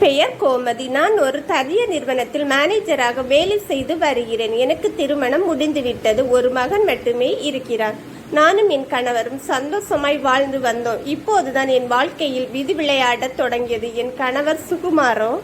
பெயர் கோமதி. நான் ஒரு தரிய நிறுவனத்தில் மேனேஜராக வேலை செய்து வருகிறேன். எனக்கு திருமணம் முடிந்துவிட்டது. ஒரு மகன் மட்டுமே இருக்கிறார். நானும் என் கணவரும் சந்தோஷமாய் வாழ்ந்து வந்தோம். இப்போதுதான் என் வாழ்க்கையில் விதி விளையாடத் தொடங்கியது. என் கணவர் சுகுமாரோ?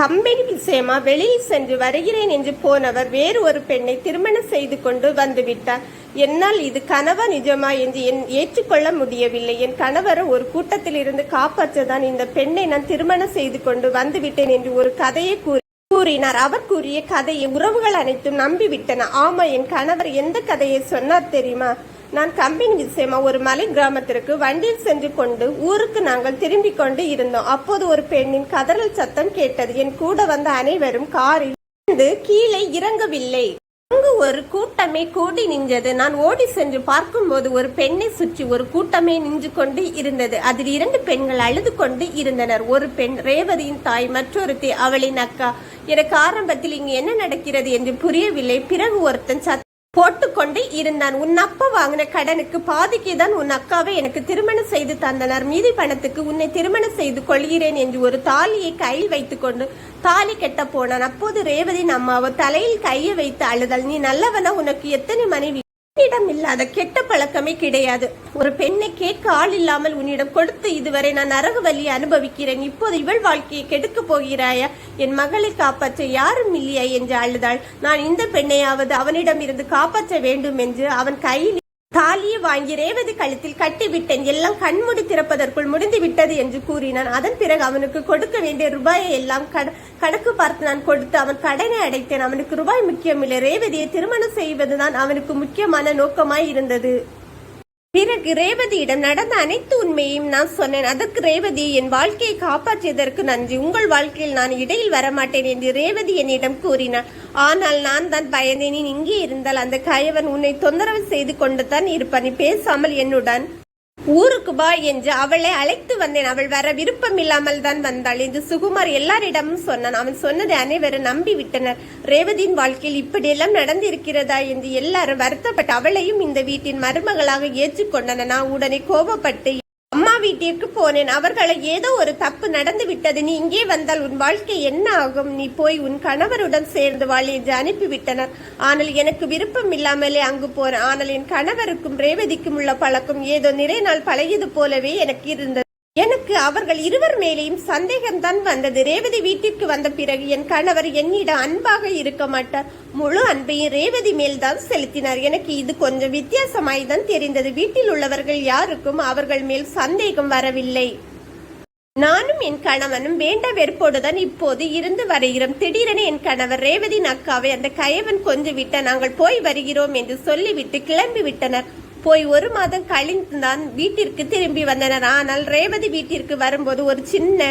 கம்பெனி விஷயமா வெளியில் சென்று வருகிறேன் என்று போனவர் வேறு ஒரு பெண்ணை திருமணம் செய்து கொண்டு வந்துவிட்டார். என்னால் இது கனவா நிஜமா என்று என் ஏற்றுக்கொள்ள முடியவில்லை. என் கணவரை ஒரு கூட்டத்தில் இருந்து காப்பாற்றதான் இந்த பெண்ணை நான் திருமணம் செய்து கொண்டு வந்துவிட்டேன் என்று ஒரு கதையை கூறி கூறினார். அவர் கூறிய கதையை உறவுகள் அனைத்தும் நம்பிவிட்டன. ஆமா என் கணவர் எந்த கதையை சொன்னார் தெரியுமா? நான் கம்பெனி விஷயமா ஒரு மலை கிராமத்திற்கு வண்டியில் சென்று கொண்டு ஊருக்கு நாங்கள் திரும்பிக் கொண்டு இருந்தோம். அப்போது ஒரு பெண்ணின் கதறல் சத்தம் கேட்டது. என் கூட வந்த அனைவரும் காரில் இருந்து கீழே இறங்கவில்லை. அங்கு ஒரு கூட்டமே கூடி நின்றது. நான் ஓடி சென்று பார்க்கும்போது ஒரு பெண்ணை சுற்றி ஒரு கூட்டமே நின்று கொண்டு இருந்தது. அதில் இரண்டு பெண்கள் அழுது கொண்டு இருந்தனர். ஒரு பெண் ரேவதியின் தாய் மற்றொருத்தி அவளின் அக்கா. எனக்கு ஆரம்பத்தில் இங்கு என்ன நடக்கிறது என்று புரியவில்லை. பிறகு ஒருத்தன் சத் போட்டுக்கொண்டு இருந்தான். உன் அப்பா வாங்கின கடனுக்கு பாதிக்கு தான் உன் அக்காவை எனக்கு திருமணம் செய்து தந்தனர். மீதி பணத்துக்கு உன்னை திருமணம் செய்து கொள்கிறேன் என்று ஒரு தாலியை கையில் வைத்துக்கொண்டு தாலி கெட்ட போனான். அப்போது ரேவதியின் அம்மாவோ தலையில் கையை வைத்து அழுதல் நீ நல்லவனா? உனக்கு எத்தனை மனைவி உன்னிடம் இல்லாத கெட்ட பழக்கமே கிடையாது. ஒரு பெண்ணை கேட்க ஆள் இல்லாமல் உன்னிடம் கொடுத்து இதுவரை நான் நரக வலியை அனுபவிக்கிறேன். இப்போது இவள் வாழ்க்கையை கெடுக்க போகிறாயா? என் மகளை காப்பாற்ற யாரும் இல்லையா? என்று அழுதாள். நான் இந்த பெண்ணையாவது அவனிடம் இருந்து காப்பாற்ற வேண்டும் என்று அவன் கையில் தாலியை வாங்கி ரேவதி கழுத்தில் கட்டிவிட்டேன். எல்லாம் கண்மூடி திறப்பதற்குள் முடிந்து விட்டது என்று கூறினான். அதன் பிறகு அவனுக்கு கொடுக்க வேண்டிய ரூபாயை எல்லாம் கட- கணக்கு பார்த்து நான் கொடுத்து அவன் கடனை அடைத்தேன். அவனுக்கு ரூபாய் முக்கியமில்லை. ரேவதியை திருமணம் செய்வதுதான் அவனுக்கு முக்கியமான நோக்கமாய் இருந்தது. பிறகு ரேவதியிடம் நடந்த அனைத்து உண்மையையும் நான் சொன்னேன். அதற்கு ரேவதி என் வாழ்க்கையை காப்பாற்றியதற்கு நன்றி. உங்கள் வாழ்க்கையில் நான் இடையில் வரமாட்டேன் என்று ரேவதி என்னிடம் கூறினாள். ஆனால் நான் தான் பயந்தேன். இங்கே இருந்தால் அந்த கயவன் உன்னை தொந்தரவு செய்து கொண்டு தான் இருப்பான். பேசாமல் என்னுடன் ஊருக்கு பா என்று அவளை அழைத்து வந்தேன். அவள் வர விருப்பம் இல்லாமல் தான் வந்தாள் என்று சுகுமார் எல்லாரிடமும் சொன்னான். அவன் சொன்னதை அனைவரும் நம்பி விட்டனர் ரேவதியின் வாழ்க்கையில் இப்படியெல்லாம் நடந்திருக்கிறதா என்று எல்லாரும் வருத்தப்பட்டு அவளையும் இந்த வீட்டின் மருமகளாக ஏற்றுக்கொண்டன நான் உடனே கோபப்பட்டு வீட்டிற்கு போனேன். அவர்களை ஏதோ ஒரு தப்பு நடந்து விட்டது. நீ இங்கே வந்தால் உன் வாழ்க்கை என்ன ஆகும்? நீ போய் உன் கணவருடன் சேர்ந்து வாழ் என்று அனுப்பிவிட்டனர் ஆனால் எனக்கு விருப்பம் இல்லாமலே அங்கு போனேன் ஆனால் என் கணவருக்கும் ரேவதிக்கும் உள்ள பழக்கம் ஏதோ நிறைய நாள் பழகியது போலவே எனக்கு இருந்தது. எனக்கு அவர்கள் இருவர் மேலேயும் சந்தேகம்தான் வந்தது. ரேவதி வீட்டிற்கு வந்த பிறகு என் கணவர் என்னிடம் அன்பாக இருக்க மாட்டார். முழு அன்பையும் ரேவதி மேல்தான் செலுத்தினார். எனக்கு இது கொஞ்சம் வித்தியாசமாய் தான் தெரிந்தது. வீட்டில் உள்ளவர்கள் யாருக்கும் அவர்கள் மேல் சந்தேகம் வரவில்லை. நானும் என் கணவனும் வேண்ட வெறுப்போடுதான் இப்போது இருந்து வருகிறோம். திடீரென என் கணவர் ரேவதி அக்காவை அந்த கயவன் கொஞ்சம் விட்ட நாங்கள் போய் வருகிறோம் என்று சொல்லிவிட்டு கிளம்பி விட்டனர் போய் ஒரு மாதம் கழிந்து தான் வீட்டிற்கு திரும்பி வந்தனர் ஆனால் ரேவதி வீட்டிற்கு வரும்போது ஒரு சின்ன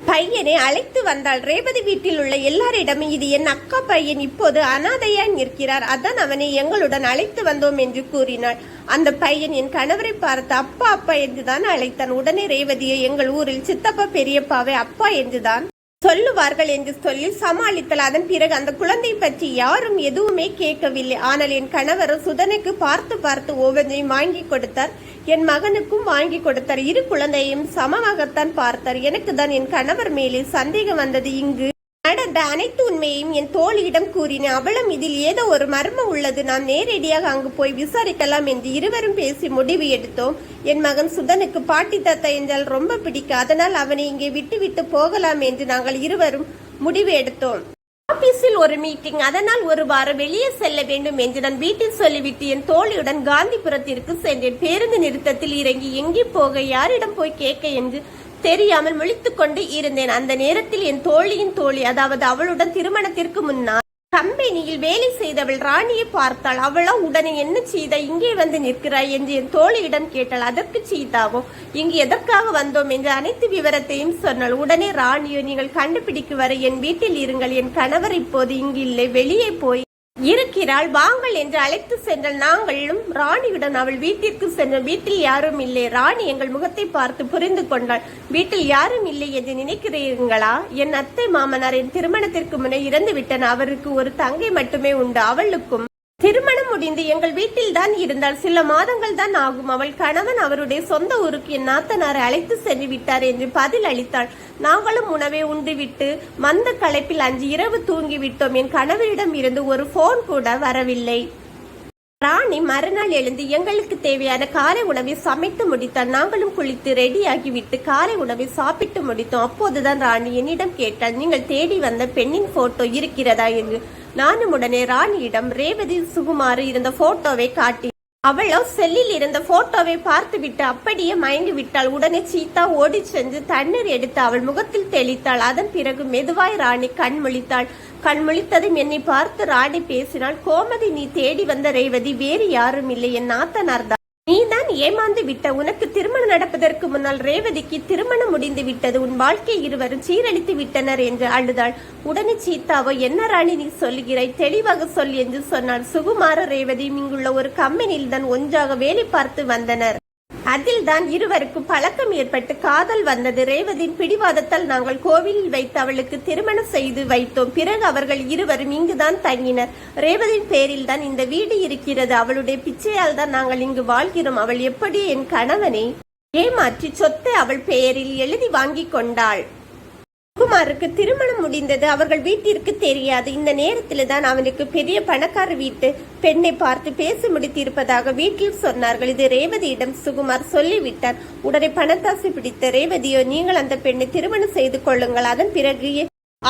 பையனை அழைத்து வந்தாள். ரேவதி வீட்டில் உள்ள எல்லாரிடமும் இது என் அக்கா பையன். இப்போது அனாதையாய் நிற்கிறார். அதான் அவனை எங்களுடன் அழைத்து வந்தோம் என்று கூறினாள். அந்த பையன் என் கணவரை பார்த்து அப்பா அப்பா என்றுதான் அழைத்தான். உடனே ரேவதியை எங்கள் ஊரில் சித்தப்பா பெரியப்பாவை அப்பா என்றுதான் சொல்லுவார்கள் என்று சொல்லி சமாளித்தல். அதன் பிறகு அந்த குழந்தை பற்றி யாரும் எதுவுமே கேட்கவில்லை. ஆனால் என் கணவர் சுதனுக்கு பார்த்து பார்த்து ஒவ்வொன்றையும் வாங்கி கொடுத்தார். என் மகனுக்கும் வாங்கி கொடுத்தார். இரு குழந்தையும் சமமாகத்தான் பார்த்தார். எனக்கு தான் என் கணவர் மேலே சந்தேகம் வந்தது. இங்கு நடந்த அனைத்து உண்மையையும் என் தோழியிடம் கூறினேன் அவளும் இதில் ஏதோ ஒரு மர்மம் உள்ளது. நாம் நேரடியாக அங்கு போய் விசாரிக்கலாம் என்று இருவரும் பேசி முடிவு எடுத்தோம். என் மகன் சுதனுக்கு பாட்டி தாத்தா என்றால் ரொம்ப பிடிக்கும். அதனால் அவனை இங்கே விட்டுவிட்டு போகலாம் என்று நாங்கள் இருவரும் முடிவு எடுத்தோம். ஆபீஸில் ஒரு மீட்டிங். அதனால் ஒரு வாரம் வெளியே செல்ல வேண்டும் என்று நான் வீட்டில் சொல்லிவிட்டு என் தோழியுடன் காந்திபுரத்திற்கு சென்றேன். பேருந்து நிறுத்தத்தில் இறங்கி எங்கே போக யாரிடம் போய் கேட்க என்று தெரியாமல் முழித்துக்கொண்டு இருந்தேன். அந்த நேரத்தில் என் தோழியின் தோழி அதாவது அவளுடன் திருமணத்திற்கு முன்னால் கம்பெனியில் வேலை செய்தவள் ராணியை பார்த்தாள். அவளோ உடனே என்ன சீதா இங்கே வந்து நிற்கிறாய்? என்று என் தோழியிடம் கேட்டாள். அதற்கு சீதாவோ இங்கு எதற்காக வந்தோம்? என்று அனைத்து விவரத்தையும் சொன்னாள். உடனே ராணியோ நீங்கள் கண்டுபிடிக்கு வர என் வீட்டில் இருங்கள். என் கணவர் இப்போது இங்கு இல்லை. வெளியே போய் இருக்கிறாள் வாங்கள் என்று அழைத்து சென்ற நாங்களும் ராணியுடன் அவள் வீட்டிற்கு சென்ற வீட்டில் யாரும் இல்லை. ராணி எங்கள் முகத்தை பார்த்து புரிந்து கொண்டாள். வீட்டில் யாரும் இல்லை என்று நினைக்கிறீர்களா? என் அத்தை மாமனார் என் திருமணத்திற்கு முன்னே இறந்து விட்டன அவருக்கு ஒரு தங்கை மட்டுமே உண்டு. அவளுக்கும் திருமணம் முடிந்து எங்கள் வீட்டில் தான் இருந்தால் சில மாதங்கள் தான் ஆகும். அவள் கணவன் அவருடைய சொந்த ஊருக்கு என் நாத்தனாரை அழைத்து சென்று விட்டார் என்று பதில் அளித்தாள். நாங்களும் உணவை உண்டுவிட்டு மந்த களைப்பில் அஞ்சு இரவு தூங்கிவிட்டோம். என் கணவரிடம் இருந்து ஒரு போன் கூட வரவில்லை. ராணி மறுநாள் எழுந்து எங்களுக்கு தேவையான காலை உணவை சமைத்து முடித்தால் நாங்களும் குளித்து ரெடியாகிவிட்டு காலை உணவை சாப்பிட்டு முடித்தோம். அப்போதுதான் ராணி என்னிடம் கேட்டாள் நீங்கள் தேடி வந்த பெண்ணின் போட்டோ இருக்கிறதா? என்று. நானும் உடனே ராணியிடம் ரேவதி சுகுமார் இருந்த போட்டோவை காட்டி அவளோ செல்லில் இருந்த போட்டோவை பார்த்துவிட்டு அப்படியே மயங்கி விட்டாள். உடனே சீதா ஓடி சென்று தண்ணீர் எடுத்து அவள் முகத்தில் தெளித்தாள். அதன் பிறகு மெதுவாய் ராணி கண் முழித்தாள் கண் முழித்ததும் என்னை பார்த்து ராணி பேசினாள். கோமதி நீ தேடி வந்த ரேவதி வேறு யாரும் இல்லை. என் நாத்தனார் தான். நீதான் ஏமாந்து விட்ட. உனக்கு திருமணம் நடப்பதற்கு முன்னால் ரேவதிக்கு திருமணம் முடிந்து விட்டது. உன் வாழ்க்கை இருவரும் சீரழித்து விட்டனர் என்று அழுதாள். உடனே சீதாவோ என்ன ராணி நீ சொல்லுகிறாய்? தெளிவாக சொல் என்று சொன்னாள் சுகுமார ரேவதி இங்குள்ள ஒரு கம்பெனியில் தான் ஒன்றாக வேலை பார்த்து வந்தனர். அதில் தான் இருவருக்கும் பழக்கம் ஏற்பட்டு காதல் வந்தது. ரேவதியின் பிடிவாதத்தால் நாங்கள் கோவிலில் வைத்து அவளுக்கு திருமணம் செய்து வைத்தோம். பிறகு அவர்கள் இருவரும் இங்குதான் தங்கினர். ரேவதியின் பேரில் தான் இந்த வீடு இருக்கிறது. அவளுடைய பிச்சையால் தான் நாங்கள் இங்கு வாழ்கிறோம். அவள் எப்படி என் கணவனை ஏமாற்றி சொத்தை அவள் பெயரில் எழுதி வாங்கிக் கொண்டாள்? குமாருக்கு திருமணம் முடிந்தது. அவர்கள் வீட்டிற்கு தெரியாது. இந்த நேரத்தில் தான் அவனுக்கு பெரிய பணக்கார வீட்டு பெண்ணை பார்த்து பேசி முடித்திருப்பதாக வீட்டில் சொன்னார்கள். இது ரேவதியிடம் சுகுமார் சொல்லிவிட்டார். உடனே பணத்தாசை பிடித்த ரேவதியோ நீங்கள் அந்த பெண்ணை திருமணம் செய்து கொள்ளுங்கள். அதன் பிறகு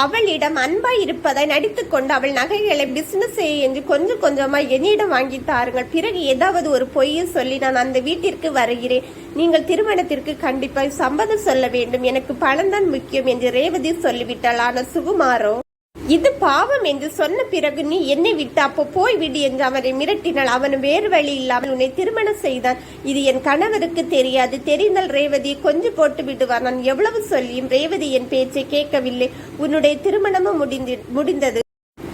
அவளிடம் அன்பா இருப்பதை நடித்து கொண்டு அவள் நகைகளை பிசினஸ் செய்ய என்று கொஞ்சம் கொஞ்சமா என்னிடம் வாங்கி தாருங்கள். பிறகு ஏதாவது ஒரு பொய்யை சொல்லி நான் அந்த வீட்டிற்கு வருகிறேன். நீங்கள் திருமணத்திற்கு கண்டிப்பாக சம்மதம் சொல்ல வேண்டும். எனக்கு பணம்தான் முக்கியம் என்று ரேவதி சொல்லிவிட்டாள். ஆனால் சுகுமாரோ? இது பாவம் என்று சொன்ன பிறகு நீ என்னை விட்டு அப்போ போய் விடு என்று அவரை மிரட்டினாள் அவன் வேறு வழி இல்லாமல் உன்னை திருமணம் செய்தான். இது என் கணவருக்கு தெரியாது. தெரிந்தால் ரேவதியை கொஞ்சம் போட்டு விடுவார் நான் எவ்வளவு சொல்லியும் ரேவதி என் பேச்சை கேட்கவில்லை. உன்னுடைய திருமணமும் முடிந்து முடிந்தது.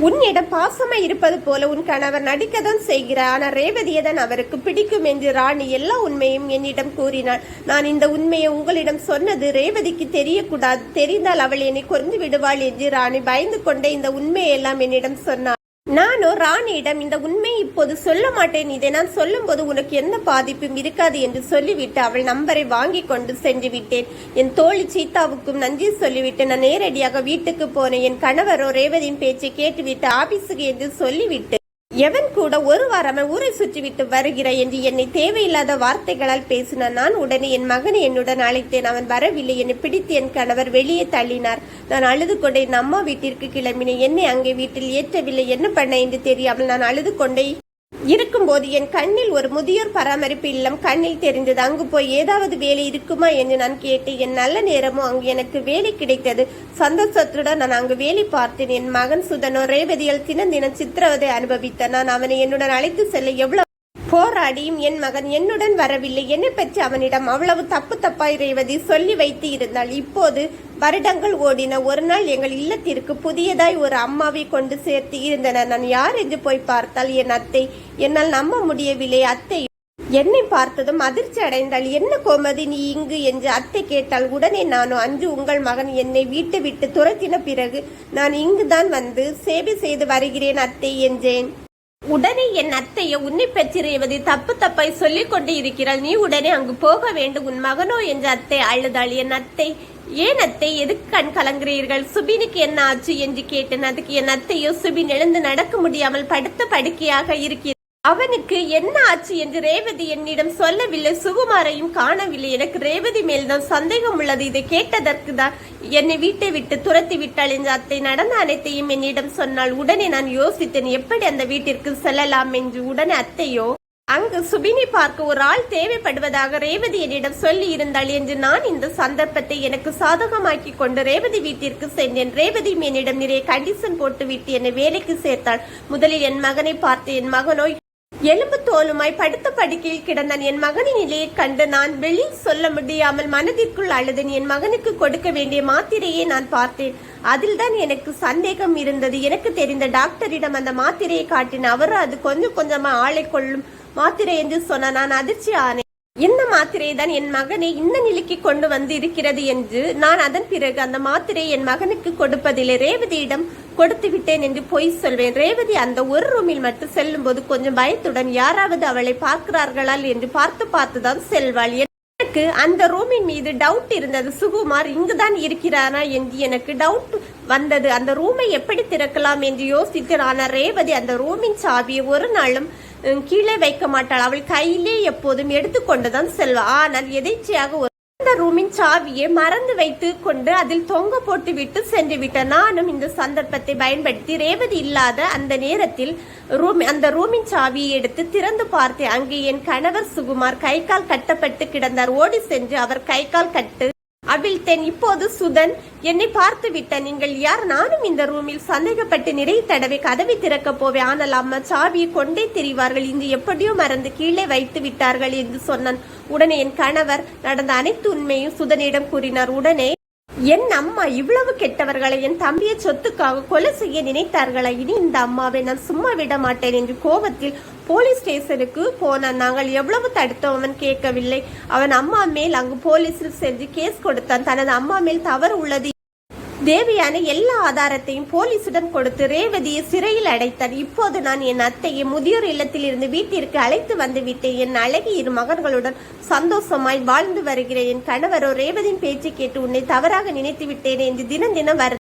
உன்னிடம் பாசமாக இருப்பது போல உன் கணவர் நடிக்கத்தான் செய்கிறார். ஆனால் ரேவதியை தான் அவருக்கு பிடிக்கும் என்று ராணி எல்லா உண்மையும் என்னிடம் கூறினாள். நான் இந்த உண்மையை உங்களிடம் சொன்னது ரேவதிக்கு தெரியக்கூடாது. தெரிந்தால் அவள் என்னை கொன்று விடுவாள் என்று ராணி பயந்து கொண்டே இந்த உண்மையெல்லாம் என்னிடம் சொன்னாள். நானோ ராணியிடம் இந்த உண்மை இப்போது சொல்ல மாட்டேன். இதை நான் சொல்லும்போது உனக்கு எந்த பாதிப்பும் இருக்காது என்று சொல்லிவிட்டு அவள் நம்பரை வாங்கி கொண்டு சென்று விட்டேன். என் தோழி சீதாவுக்கும் நன்றி சொல்லிவிட்டு நான் நேரடியாக வீட்டுக்கு போனேன். என் கணவரோ ரேவதியின் பேச்சை கேட்டுவிட்டு ஆபீஸுக்கு என்று சொல்லிவிட்டு எவன் கூட ஒரு வாரமே ஊரை சுற்றிவிட்டு வருகிற என்று என்னை தேவையில்லாத வார்த்தைகளால் பேசினான். நான் உடனே என் மகனை என்னுடன் அழைத்தேன். அவன் வரவில்லை. என்னை பிடித்து என் கணவர் வெளியே தள்ளினார். நான் அழுது கொண்டே என் அம்மா வீட்டிற்கு கிளம்பினேன். என்னை அங்கே வீட்டில் ஏற்றவில்லை. என்ன பண்ண? என்று தெரியாமல் நான் அழுது கொண்டே இருக்கும்போது என் கண்ணில் ஒரு முதியோர் பராமரிப்பு இல்லம் கண்ணில் தெரிந்தது. அங்கு போய் ஏதாவது வேலை இருக்குமா என்று நான் கேட்டேன். என் நல்ல நேரமும் அங்கு எனக்கு வேலை கிடைத்தது. சந்தோஷத்துடன் நான் அங்கு வேலை பார்த்தேன். என் மகன் சுதனோ ரேவதியில் தினம் தினம் சித்திரவதை அனுபவித்த நான் அவனை என்னுடன் அழைத்து செல்ல எவ்வளவு போராடியும் என் மகன் என்னுடன் வரவில்லை. என்னை பற்றி அவனிடம் அவ்வளவு தப்பு தப்பாய் ரேவதி சொல்லி வைத்து இருந்தாள். இப்போது வருடங்கள் ஓடின. ஒரு நாள் எங்கள் இல்லத்திற்கு புதியதாய் ஒரு அம்மாவை கொண்டு சேர்த்து இருந்தனர் நான் யார் என்று போய் பார்த்தால் என் அத்தை. என்னால் நம்ப முடியவில்லை. அத்தை என்னை பார்த்ததும் அதிர்ச்சி அடைந்தால் என்ன கோமதி நீ இங்கு? என்று அத்தை கேட்டால் உடனே நானும் அன்று உங்கள் மகன் என்னை வீட்டு விட்டு துரத்தின பிறகு நான் இங்குதான் வந்து சேவை செய்து வருகிறேன் அத்தை என்றேன். உடனே என் அத்தையை உன்னை பற்றி தப்பு தப்பாய் சொல்லிக் கொண்டு இருக்கிறாள் நீ உடனே அங்கு போக வேண்டும். உன் மகனோ என்ற அத்தை அழுதாள். என் அத்தை ஏன் அத்தை எதுக்கு கண் கலங்குறீர்கள்? சுபினுக்கு என்ன ஆச்சு என்று கேட்டேன். அதுக்கு என் அத்தையோ சுபின் எழுந்து நடக்க முடியாமல் படுத்த படுக்கையாக இருக்கிறார். அவனுக்கு என்ன ஆச்சு என்று ரேவதி என்னிடம் சொல்லவில்லை சுகுமாரையும் காணவில்லை. எனக்கு ரேவதி மேல்தான் சந்தேகம் உள்ளது. இதை கேட்டதற்கு தான் என்னை வீட்டை விட்டு துரத்தி விட்டாள் என்று அத்தை நடந்த அனைத்தையும் என்னிடம் சொன்னால் உடனே நான் யோசித்தேன் எப்படி அந்த வீட்டிற்கு செல்லலாம்? என்று உடனே அத்தையோ அங்கு சுபினி பார்க்க ஒரு ஆள் தேவைப்படுவதாக ரேவதி என்னிடம் சொல்லி இருந்தாள் என்று நான் இந்த சந்தர்ப்பத்தை எனக்கு சாதகமாக்கி கொண்டு ரேவதி வீட்டிற்கு சென்றேன். ரேவதி என்னிடம் நிறைய கண்டிஷன் போட்டுவிட்டு என்னை வேலைக்கு சேர்த்தாள். முதலில் என் மகனை பார்த்து என் மகனோ எலும்பு தோலுமாய் படுத்த படுக்கையில் கிடந்தான். என் மகனின் நிலையை கண்டு நான் வெளியில் சொல்ல முடியாமல் மனதிற்குள் அழுதேன். என் மகனுக்கு கொடுக்க வேண்டிய மாத்திரையை நான் பார்த்தேன். அதில் தான் எனக்கு சந்தேகம் இருந்தது. எனக்கு தெரிந்த டாக்டரிடம் அந்த மாத்திரையை காட்டின அவர் அது கொஞ்சம் கொஞ்சமா ஆளை கொள்ளும் மாத்திரை என்று சொன்ன நான் அதிர்ச்சி ஆனேன். இந்த மாத்திரை தான் என் மகனை இந்த நிலைக்கு கொண்டு வந்து இருக்கிறது என்று நான் அதன் பிறகு அந்த மாத்திரை என் மகனுக்கு கொடுப்பதில்லை. ரேவதியிடம் கொடுத்து விட்டேன் என்று பொய் சொல்வேன். ரேவதி அந்த ஒரு ரூமில் மட்டும் செல்லும் போது கொஞ்சம் பயத்துடன் யாராவது அவளை பார்க்கிறார்களா என்று பார்த்து பார்த்துதான் செல்வாள். எனக்கு அந்த ரூமின் மீது டவுட் இருந்தது. சுகுமார் இங்குதான் இருக்கிறாரா என்று எனக்கு டவுட் வந்தது. அந்த ரூமை எப்படி திறக்கலாம் என்று யோசித்தேன். ஆனால் ரேவதி அந்த ரூமின் சாவியை ஒரு நாளும் கீழே வைக்க மாட்டாள். அவள் கையிலே எப்போதும் எடுத்துக்கொண்டுதான் செல்வாள் ஆனால் எதேச்சையாக ஒரு அந்த ரூமின் சாவியை மறந்து வைத்து கொண்டு அதில் தொங்க போட்டு விட்டு சென்று விட்டேன் நானும் இந்த சந்தர்ப்பத்தை பயன்படுத்தி ரேவதி இல்லாத அந்த நேரத்தில் ரூம் அந்த ரூமின் சாவியை எடுத்து திறந்து பார்த்தேன். அங்கே என் கணவர் சுகுமார் கை கால் கட்டப்பட்டு கிடந்தார். ஓடி சென்று அவர் கை கால் கட்டு அவிழ்த்தேன். இப்போது சுதன் என்னை பார்த்து விட்ட நீங்கள் யார்? நானும் இந்த ரூமில் சந்தேகப்பட்டு நிறைய தடவை கதவை திறக்க போவேன். ஆனால் அம்மா சாவியை கொண்டே திரிவார்கள். இங்கு எப்படியோ மறந்து கீழே வைத்து விட்டார்கள் என்று சொன்னான். உடனே என் கணவர் நடந்த அனைத்து உண்மையும் சுதனிடம் கூறினார். உடனே என் அம்மா இவ்வளவு கெட்டவர்களை என் தம்பியை சொத்துக்காக கொலை செய்ய நினைத்தார்களா? இனி இந்த அம்மாவை நான் சும்மா விட மாட்டேன் என்று கோபத்தில் போலீஸ் ஸ்டேஷனுக்கு போனான் நாங்கள் எவ்வளவு தடுத்தோம்? அவன் கேட்கவில்லை. அவன் அம்மா மேல் அங்கு போலீஸில் சென்று கேஸ் கொடுத்தான். தனது அம்மா மேல் தவறு உள்ளது. தேவையான எல்லா ஆதாரத்தையும் போலீசிடம் கொடுத்து ரேவதியை சிறையில் அடைத்தார் இப்போது நான் என் அத்தையை முதியோர் இல்லத்தில் இருந்து வீட்டிற்கு அழைத்து வந்து விட்டேன். என் அழகிய இரு மகன்களுடன் சந்தோஷமாய் வாழ்ந்து வருகிறேன். என் கணவரோ ரேவதியின் பேச்சு கேட்டு உன்னை தவறாக நினைத்து விட்டேன் என்று தினம் தினம் வருத்த